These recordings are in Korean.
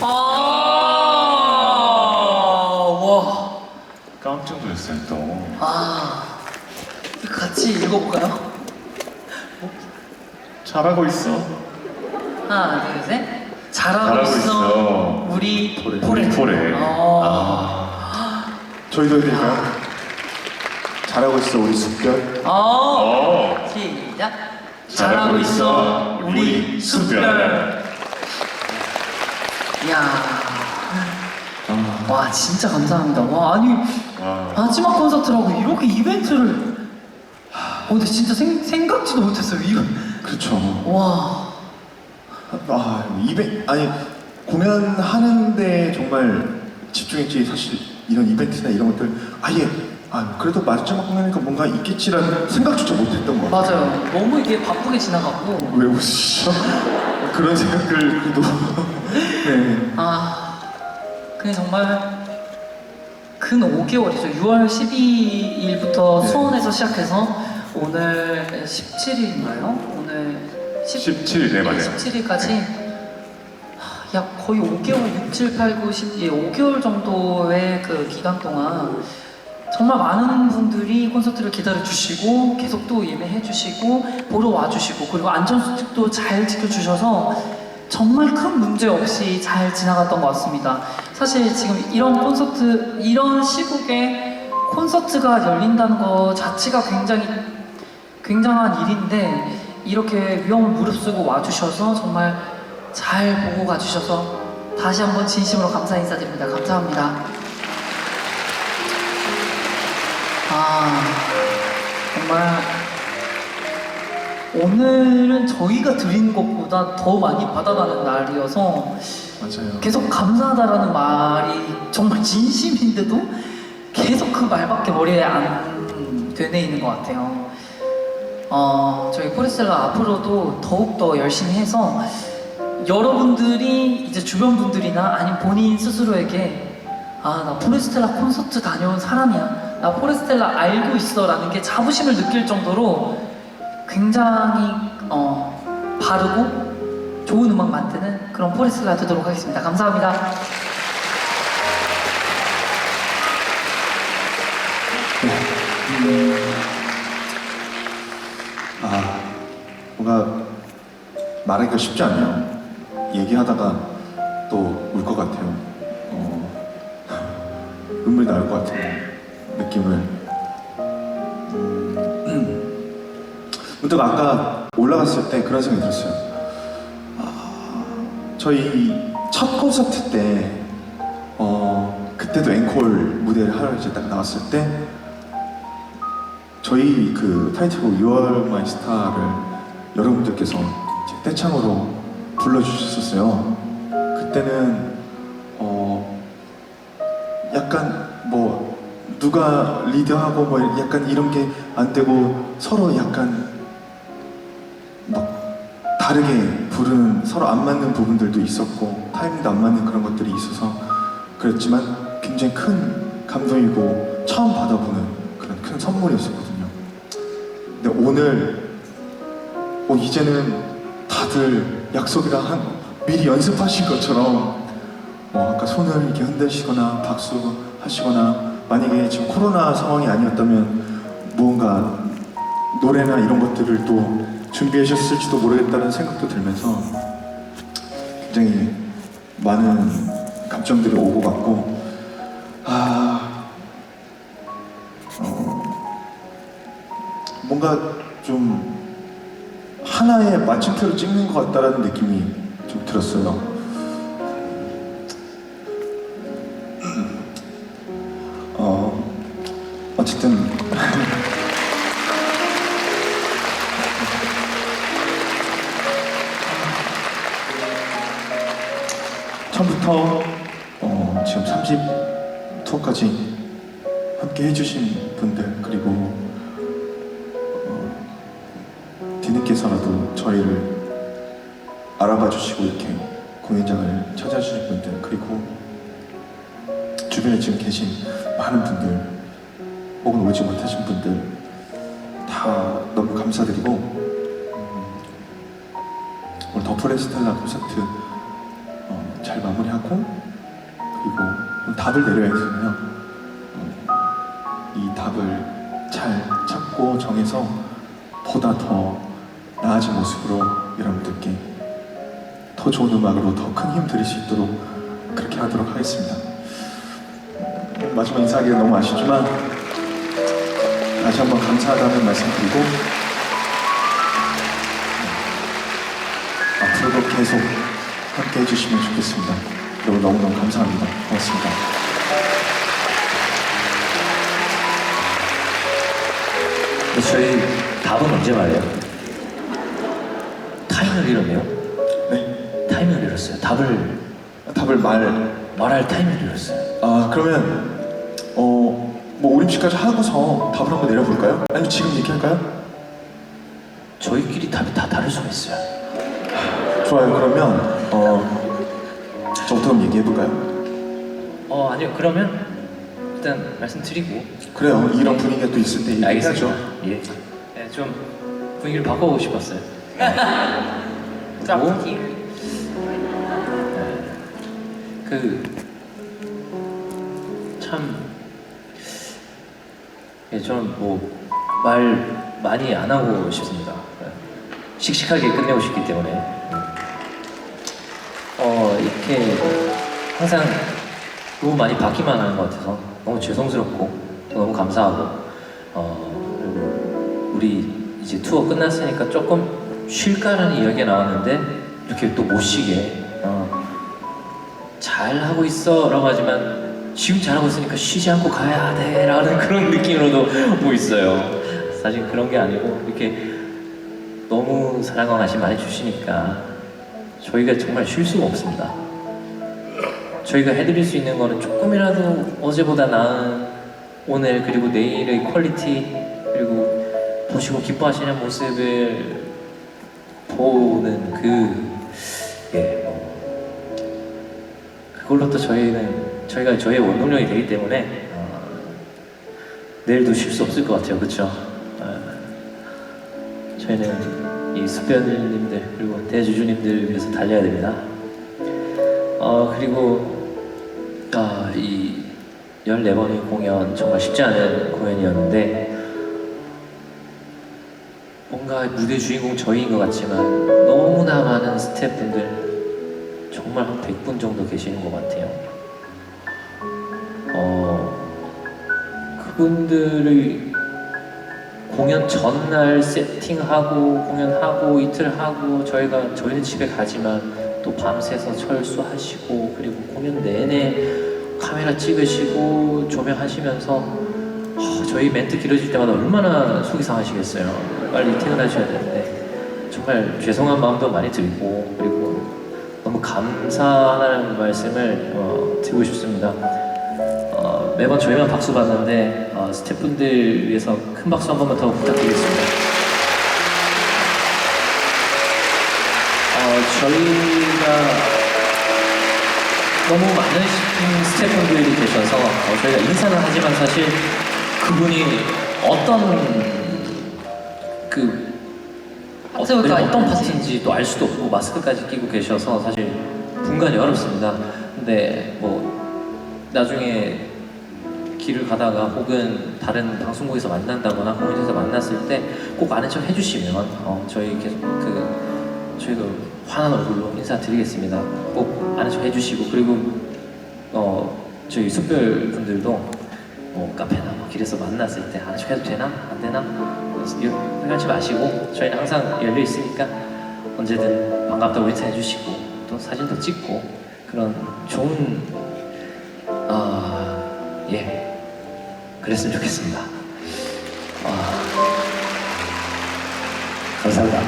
아, 와. 깜짝 놀랐어요 또. 아, 같이 읽어볼까요? 잘하고 있어. 하나, 둘, 셋. 잘하고, 잘하고 있어. 있어. 우리 포레. 포레. 포레. 어. 아. 저희도 해드릴까요? 잘하고 있어 우리 숲별 어. 어. 시작. 잘하고 있어, 우리 숲별. 이야. 아. 와, 진짜 감사합니다. 와, 아니, 와. 마지막 콘서트라고 이렇게 이벤트를. 어, 근데 진짜 생, 생각지도 못했어요. 이거. 그렇죠 와. 아 이벤 아니 공연하는데 정말 집중했지 사실 이런 이벤트나 이런 것들 아예 아 그래도 마지막 공연이니까 뭔가 있겠지라는 생각조차 못했던 거 같아요 맞아요. 너무 이게 바쁘게 지나갔고. 왜 웃으시죠? 그런 생각을 그래도 네 아, 그냥 정말 근 5개월이죠. 6월 12일부터 네. 수원에서 시작해서 오늘 17일인가요? 오늘 17일, 네, 맞아요. 17일까지 약 거의 5개월, 6, 7, 8, 9, 10, 예, 5개월 정도의 그 기간 동안 정말 많은 분들이 콘서트를 기다려 주시고 계속 또 예매해 주시고 보러 와 주시고 그리고 안전수칙도 잘 지켜 주셔서 정말 큰 문제 없이 잘 지나갔던 것 같습니다. 사실 지금 이런 콘서트 이런 시국에 콘서트가 열린다는 것 자체가 굉장히 굉장한 일인데 이렇게 위험을 무릅쓰고 와주셔서 정말 잘 보고 가주셔서 다시 한번 진심으로 감사 인사드립니다. 감사합니다. 아 정말 오늘은 저희가 드린 것보다 더 많이 받아가는 날이어서 맞아요 계속 감사하다라는 말이 정말 진심인데도 계속 그 말밖에 머리에 안 되뇌이는 것 같아요. 어, 저희 포레스텔라 앞으로도 더욱더 열심히 해서 여러분들이 이제 주변 분들이나 아니면 본인 스스로에게 아, 나 포레스텔라 콘서트 다녀온 사람이야. 나 포레스텔라 알고 있어. 라는 게 자부심을 느낄 정도로 굉장히 어, 바르고 좋은 음악 만드는 그런 포레스텔라 되도록 하겠습니다. 감사합니다. 아 뭔가 말하기가 쉽지 않네요 얘기하다가 또 울 것 같아요 어, 눈물이 나올 것 같은 느낌을. 음, 문득 아까 올라갔을 때 그런 생각이 들었어요. 아, 저희 첫 콘서트 때 어, 그때도 앵콜 무대를 하러 이제 딱 나왔을 때 저희 그 타이틀곡 6월 마이 스타를 여러분들께서 이제 떼창으로 불러주셨었어요. 그때는 어 약간 뭐 누가 리드하고 뭐 약간 이런 게 안 되고 서로 약간 막 다르게 부르는 서로 안 맞는 부분들도 있었고 타이밍도 안 맞는 그런 것들이 있어서 그랬지만 굉장히 큰 감동이고 처음 받아보는 그런 큰 선물이었었거든요. 근데 오늘 어, 이제는 다들 약속이라 한 미리 연습하신 것처럼 어, 아까 손을 이렇게 흔드시거나 박수 하시거나 만약에 지금 코로나 상황이 아니었다면 무언가 노래나 이런 것들을 또 준비하셨을지도 모르겠다는 생각도 들면서 굉장히 많은 감정들이 오고 갔고 아 어, 뭔가 좀 하나의 마침표를 찍는 것 같다라는 느낌이 좀 들었어요. 어쨌든. 처음부터 어, 지금 30 투어까지 함께 해주신 분들 그리고 어, 뒤늦게서라도 저희를 알아봐 주시고 이렇게 공연장을 찾아주신 분들 그리고 주변에 지금 계신 많은 분들 혹은 오지 못하신 분들 다 너무 감사드리고 음, 오늘 더 프레스텔라 콘서트 어, 잘 마무리하고 그리고 답을 내려야 해서요. 어, 이 답을 잘 찾고 정해서 보다 더 나아진 모습으로 여러분들께 더 좋은 음악으로 더 큰 힘 드릴 수 있도록 그렇게 하도록 하겠습니다. 마지막 인사하기가 너무 아쉽지만 다시 한번 감사하다는 말씀 드리고 앞으로도 계속 함께 해주시면 좋겠습니다. 여러분 너무너무 감사합니다. 고맙습니다. 저희 답은 언제 말해요? 타임을 잃었네요. 네, 타임을 잃었어요. 답을 답을 말. 말할 타임을 잃었어요. 아 그러면 어 뭐 오림씨까지 하고서 답을 한번 내려볼까요? 아니면 지금 얘기할까요? 저희끼리 답이 다 다를 수가 있어요. 좋아요. 그러면 어 저부터 한번 얘기해볼까요? 어 아니요 그러면 일단 말씀드리고 그래요. 이런 분위기가 또 있을 때 얘기해야죠. 알겠습니다. 예. 네, 좀 분위기를 바꿔보고 싶었어요. 짝기. 그참 예, 저는 뭐말 많이 안 하고 싶습니다. 예. 씩씩하게 끝내고 싶기 때문에 어 이렇게 항상 너무 많이 받기만 하는 것 같아서 너무 죄송스럽고 너무 감사하고 어 그리고 우리 이제 투어 끝났으니까 조금 쉴까라는 이야기가 나왔는데 이렇게 또 못 쉬게 어, 잘 하고 있어라고 하지만 지금 잘하고 있으니까 쉬지 않고 가야 돼 라는 그런 느낌으로도 보고 있어요. 사실 그런 게 아니고 이렇게 너무 사랑과 관심 많이 주시니까 저희가 정말 쉴 수가 없습니다. 저희가 해드릴 수 있는 거는 조금이라도 어제보다 나은 오늘 그리고 내일의 퀄리티 그리고 보시고 기뻐하시는 모습을 보는 그 예, 뭐 그걸로 또 저희는 저희가 저희의 원동력이 되기 때문에 어, 내일도 쉴 수 없을 것 같아요, 그렇죠? 저희는 이 수변님들 그리고 대주주님들 위해서 달려야 됩니다. 어 그리고 아, 이 14번의 공연 정말 쉽지 않은 공연이었는데 뭔가 무대 주인공 저희인 것 같지만 너무나 많은 스태프분들 정말 한 100분 정도 계시는 것 같아요. 그분들의 공연 전날 세팅하고 공연하고 이틀 하고 저희가 저희는 집에 가지만 또 밤새서 철수하시고 그리고 공연 내내 카메라 찍으시고 조명하시면서 어, 저희 멘트 길어질 때마다 얼마나 속이 상하시겠어요. 빨리 퇴근하셔야 되는데 정말 죄송한 마음도 많이 들고 그리고 너무 감사하다는 말씀을 어, 드리고 싶습니다. 어, 매번 저희만 박수 받는데 어, 스태프분들 위해서 큰 박수 한 번만 더 부탁드리겠습니다. 어, 저희가 너무 많은 스태프분들이 계셔서 어, 저희가 인사는 하지만 사실 그분이 어떤 그 어떤 있는지. 파트인지 또 알 수도 없고 마스크까지 끼고 계셔서 사실 분간이 어렵습니다. 근데 뭐 나중에 길을 가다가 혹은 다른 방송국에서 만난다거나 공연에서 만났을 때 꼭 아는 척 해주시면 어, 저희 계속 그 저희도 환한 얼굴로 인사드리겠습니다. 꼭 아는 척 해주시고 그리고 어 저희 숙별 분들도 뭐 카페나 뭐 길에서 만났을 때 아는 척 해도 되나 안 되나 생각하지 마시고 저희는 항상 열려 있으니까 언제든 반갑다고 인사해 주시고 또 사진도 찍고 그런 좋은 아예 그랬으면 좋겠습니다. 아, 감사합니다.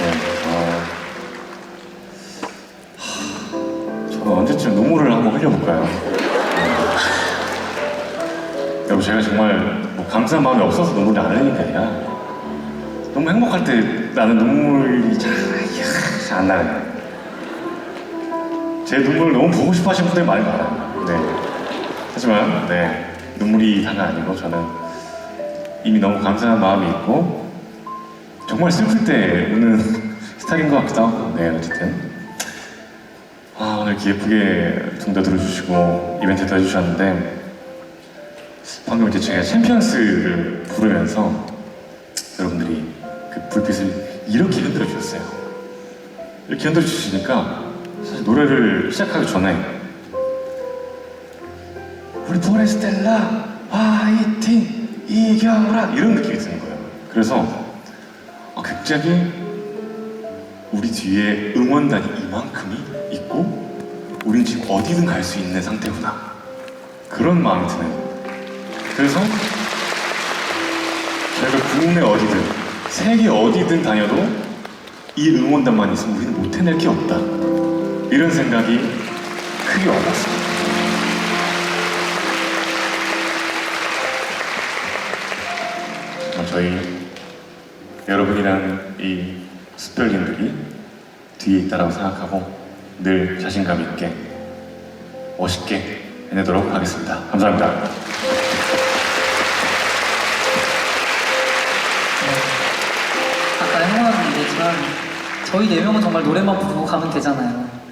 네, 어, 하, 저는 언제쯤 눈물을 한번 흘려볼까요? 네. 여러분 제가 정말 뭐 감사한 마음이 없어서 눈물이 안 흘리는 게 아니라 너무 행복할 때 나는 눈물이 잘안 나요. 제 눈물을 너무 보고 싶어 하시는 분들이 많이 많아요. 네. 하지만 네 눈물이 다가 아니고 저는 이미 너무 감사한 마음이 있고 정말 슬플 때 우는 스타일인 것 같기도 하고 네 어쨌든 아 오늘 예쁘게 둥다 들어주시고 이벤트도 해주셨는데 방금 이제 제가 챔피언스를 부르면서 여러분들이 그 불빛을 이렇게 흔들어 주셨어요 이렇게 흔들어 주시니까 노래를 시작하기 전에 우리 포레스텔라 화이팅 이겨라 이런 느낌이 드는 거예요. 그래서 어, 갑자기 우리 뒤에 응원단이 이만큼이 있고 우린 지금 어디든 갈 수 있는 상태구나. 그런 마음이 드는 그래서 저희가 국내 어디든 세계 어디든 다녀도 이 응원단만 있으면 우리는 못 해낼 게 없다 이런 생각이 크게 와닿습니다. 저희 여러분이랑 이 숯별님들이 뒤에 있다라고 생각하고 늘 자신감 있게 멋있게 해내도록 하겠습니다. 감사합니다. 아까 형아는 얘기했지만 저희 네 명은 정말 노래만 부르고 가면 되잖아요.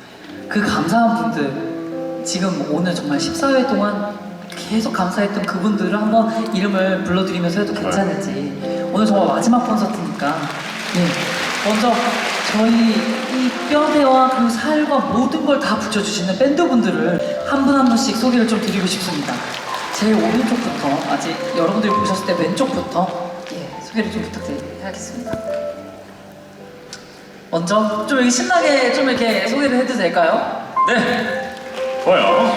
그 감사한 분들 지금 오늘 정말 14회 동안 계속 감사했던 그분들을 한번 이름을 불러드리면서 해도 괜찮을지 오늘 정말 마지막 콘서트니까 네 먼저 저희 이 뼈대와 그 살과 모든 걸 다 붙여주시는 밴드분들을 한 분 한 분씩 소개를 좀 드리고 싶습니다. 제일 오른쪽부터 아직 여러분들이 보셨을 때 왼쪽부터 예, 소개를 좀 부탁드리겠습니다. 먼저 좀 이렇게 신나게 좀 이렇게 소개를 해도 될까요? 네. 좋아요.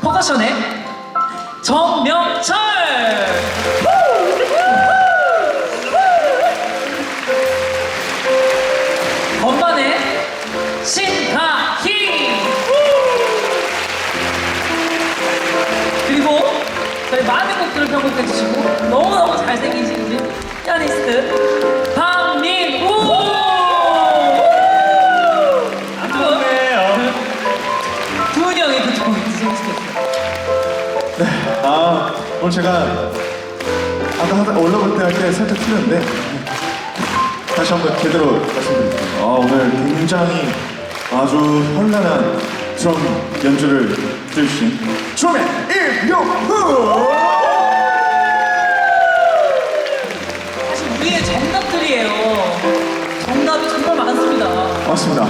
퍼커션의 정명철! 건반의 신하희! 그리고 저희 많은 곡들을 편곡해 주시고 너무너무 잘생기신 우리 피아니스트 오늘 제가 아까 하다 올라올 때 할 때 살짝 틀렸는데 다시 한번 제대로 말씀드릴게요. 아 오늘 굉장히 아주 현란한 드럼 연주를 들려주신 드럼의 임용후 사실 우리의 정답들이에요. 정답이 정말 많습니다. 맞습니다.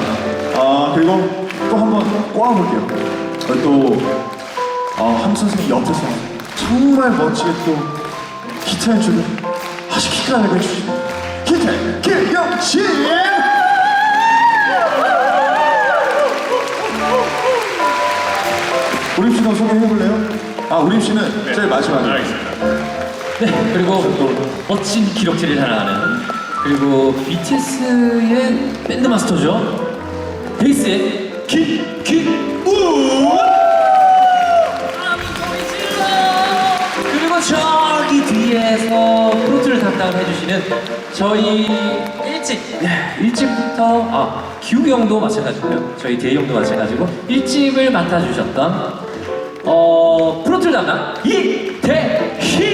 아 그리고 또 한번 꼬아볼게요. 저희 또 어, 함 선생님 옆에서 정말 멋지게 또 기타 연주를 아주 기가 막히게 해주신 기타 김영진! 우림 씨도 소개해볼래요? 아 우림 씨는 제일 마지막에. 네, 그리고 멋진 기록들을 자랑하는. 그리고 BTS의 밴드 마스터죠. 베이스의 김 김 해주시는 저희 일찍 네, 일찍부터 아 기욱이 형도 마찬가지고요. 저희 대희 형도 마찬가지고 일찍을 맡아주셨던 어 프로트를 담당 이대희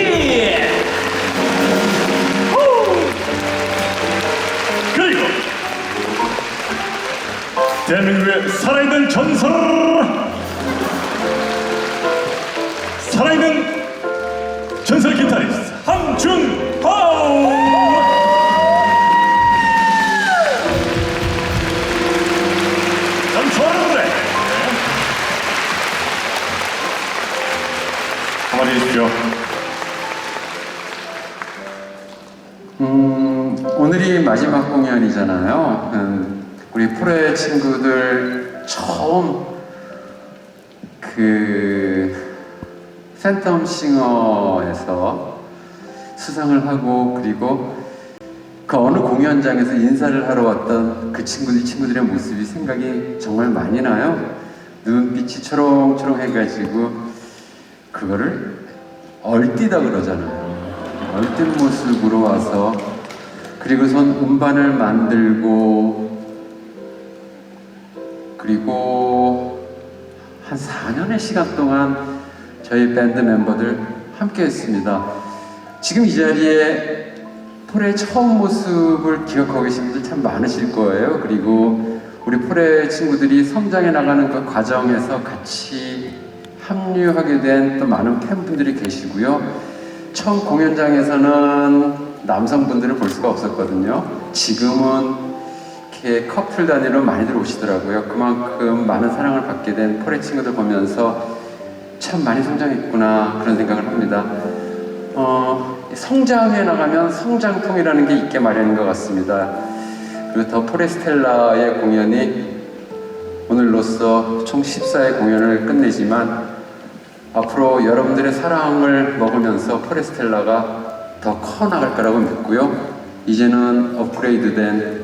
그리고 대한민국의 살아있는 전설! 살아있는 전설 기타리스트 함준 마지막 공연이잖아요. 음, 우리 프로의 친구들 처음 그 팬텀 싱어에서 수상을 하고 그리고 그 어느 공연장에서 인사를 하러 왔던 그 친구들 친구들의 모습이 생각이 정말 많이 나요. 눈빛이 초롱초롱 해가지고 그거를 얼띠다 그러잖아요. 얼뜬 모습으로 와서 그리고선 음반을 만들고 그리고 한 4년의 시간 동안 저희 밴드 멤버들 함께 했습니다. 지금 이 자리에 폴의 처음 모습을 기억하고 계신 분들 참 많으실 거예요. 그리고 우리 폴의 친구들이 성장해 나가는 그 과정에서 같이 합류하게 된 또 많은 팬분들이 계시고요. 처음 공연장에서는 남성분들을 볼 수가 없었거든요. 지금은 이렇게 커플 단위로 많이들 오시더라고요. 그만큼 많은 사랑을 받게 된 폴의 친구들 보면서 참 많이 성장했구나 그런 생각을 합니다. 어, 성장해 나가면 성장통이라는 게 있게 마련인 것 같습니다. 그리고 더 포레스텔라의 공연이 오늘로써 총 14회 공연을 끝내지만 앞으로 여러분들의 사랑을 먹으면서 포레스텔라가 더 커 나갈 거라고 믿고요. 이제는 업그레이드된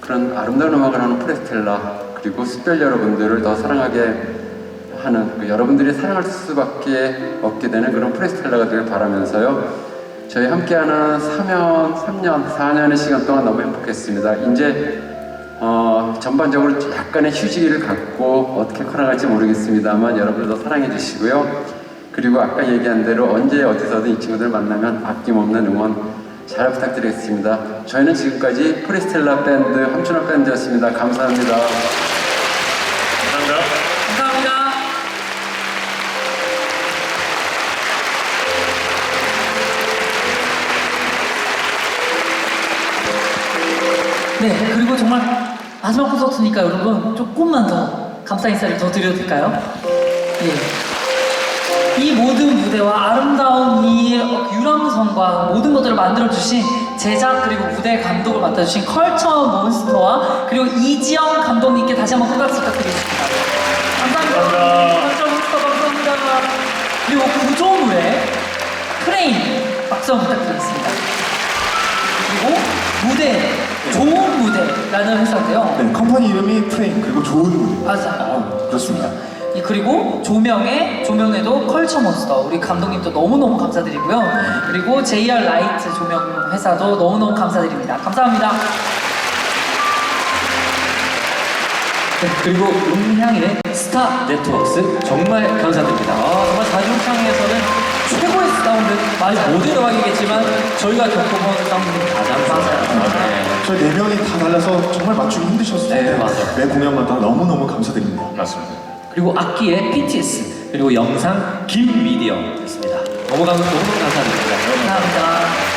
그런 아름다운 음악을 하는 포레스텔라 그리고 습별 여러분들을 더 사랑하게 하는 그 여러분들이 사랑할 수밖에 없게 되는 그런 프레스텔라가 되길 바라면서요. 저희 함께하는 3년, 3년, 4년의 시간 동안 너무 행복했습니다. 이제 어, 전반적으로 약간의 휴지기를 갖고 어떻게 커나갈지 모르겠습니다만 여러분들도 사랑해 주시고요. 그리고 아까 얘기한 대로 언제 어디서든 이 친구들 만나면 아낌없는 응원 잘 부탁드리겠습니다. 저희는 지금까지 프리스텔라 밴드, 함춘호 밴드였습니다. 감사합니다. 감사합니다. 감사합니다. 네, 그리고 정말 마지막 콘서트니까 여러분 조금만 더 감사 인사를 더 드려도 될까요? 예. 이 모든 무대와 아름다운 이 유람선과 모든 것들을 만들어주신 제작 그리고 무대 감독을 맡아주신 컬처 몬스터와 그리고 이지영 감독님께 다시 한번 큰 박수 부탁드리겠습니다. 감사합니다. 컬처 몬스터 감사합니다. 그리고 구조물의 프레임 박수 한번 부탁드리겠습니다. 그리고 무대, 좋은 무대라는 회사인데요. 네, 컴퍼니 이름이 프레임 그리고 좋은 무대. 맞아요. 그렇습니다. 이 그리고 조명에 조명에도 컬처 몬스터 우리 감독님도 너무너무 감사드리고요. 그리고 JR 라이트 조명 회사도 너무너무 감사드립니다. 감사합니다. 네, 그리고 음향의 스타 네트워크스 정말 감사드립니다. 아, 정말 자중창에서는 최고의 사운드, 맞아 모든 음악이겠지만 저희가 겪어본 사운드는 가장 좋아요. 네. 저희 네 명이 다 달라서 정말 맞추기 힘드셨을 텐데 네, 맞아요. 매 공연마다 너무너무 감사드립니다. 맞습니다. 그리고 악기의 PTS 그리고 영상 김미디어였습니다. 너무 감 너무 감사드립니다. 감사합니다.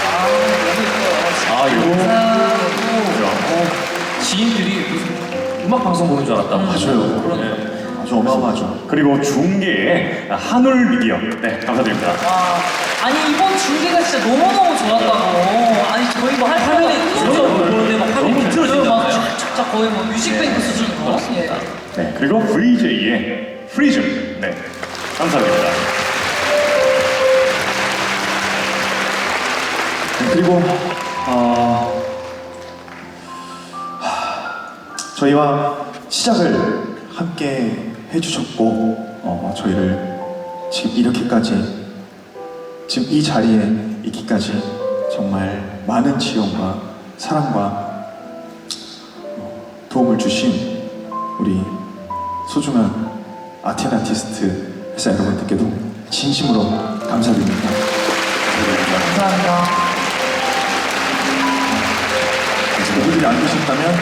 아, 너무 예뻐요. 아 그죠? 어, 지인들이 무슨 음악 방송 보는 줄 알았다. 맞아요. 그러니까. 아주 어마어마하죠. 그리고 중계의 한울 미디어. 네, 감사드립니다. 와, 아니 이번 중계가 진짜 너무너무 좋았다고. 아니 저희 뭐할 화면에 필요가 저도 보는데 막 화면이 막 틀어진다 착착 거의 뭐 뮤직뱅크 수준으로. 예. 네, 그리고 VJ의 프리즘. 네, 감사드립니다. 네, 그리고 어, 하, 저희와 시작을 함께 해주셨고 어, 저희를 지금 이렇게까지 지금 이 자리에 있기까지 정말 많은 지원과 사랑과 어, 도움을 주신 우리 소중한 아티안 아티스트 회사 여러분들께도 진심으로 감사드립니다. 감사합니다. 이분들이 안 계셨다면 어,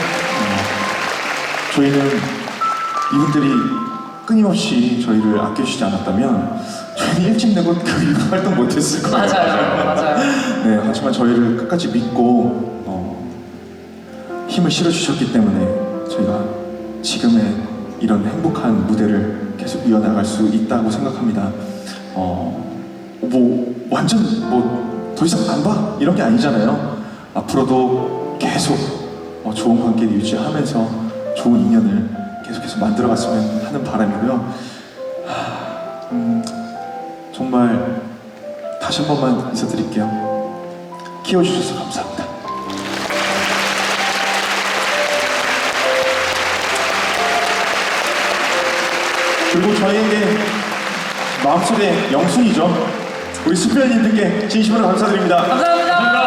저희는 이분들이 끊임없이 저희를 아껴주지 않았다면 저희는 일찍 내고 그 활동 못했을 거예요. 맞아요, 맞아요. 네, 하지만 저희를 끝까지 믿고 어, 힘을 실어주셨기 때문에 저희가 지금의 이런 행복한 무대를 계속 이어나갈 수 있다고 생각합니다. 어, 뭐 완전 뭐 더 이상 안 봐 이런 게 아니잖아요. 앞으로도 계속 어, 좋은 관계를 유지하면서 좋은 인연을 계속해서 만들어갔으면 하는 바람이고요. 하, 음, 정말 다시 한 번만 인사드릴게요. 키워주셔서 감사합니다. 그리고 저희에게 마음속에 영순이죠. 우리 수표님들께 진심으로 감사드립니다. 감사합니다.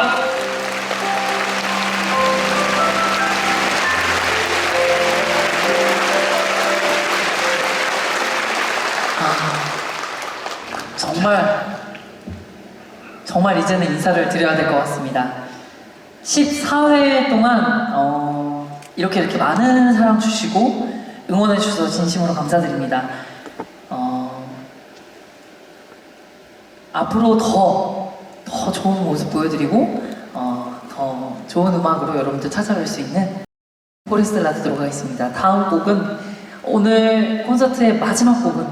아, 정말 정말 이제는 인사를 드려야 될 것 같습니다. 14회 동안 어, 이렇게 이렇게 많은 사랑 주시고 응원해 주셔서 진심으로 감사드립니다. 어, 앞으로 더, 더 좋은 모습 보여드리고 어, 더 좋은 음악으로 여러분들 찾아뵐 수 있는 포레스텔라 듣도록 하겠습니다. 다음 곡은 오늘 콘서트의 마지막 곡은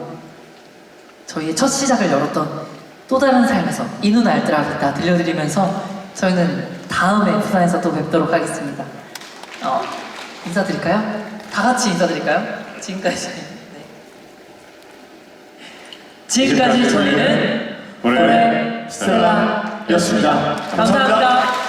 저희의 첫 시작을 열었던 또 다른 삶에서 이눈 알뜰하겠다 들려드리면서 저희는 다음에 부산에서 또 뵙도록 하겠습니다. 어, 인사드릴까요? 다 같이 인사드릴까요? 지금까지 네. 지금까지 저희는 포레스텔라였습니다. 감사합니다.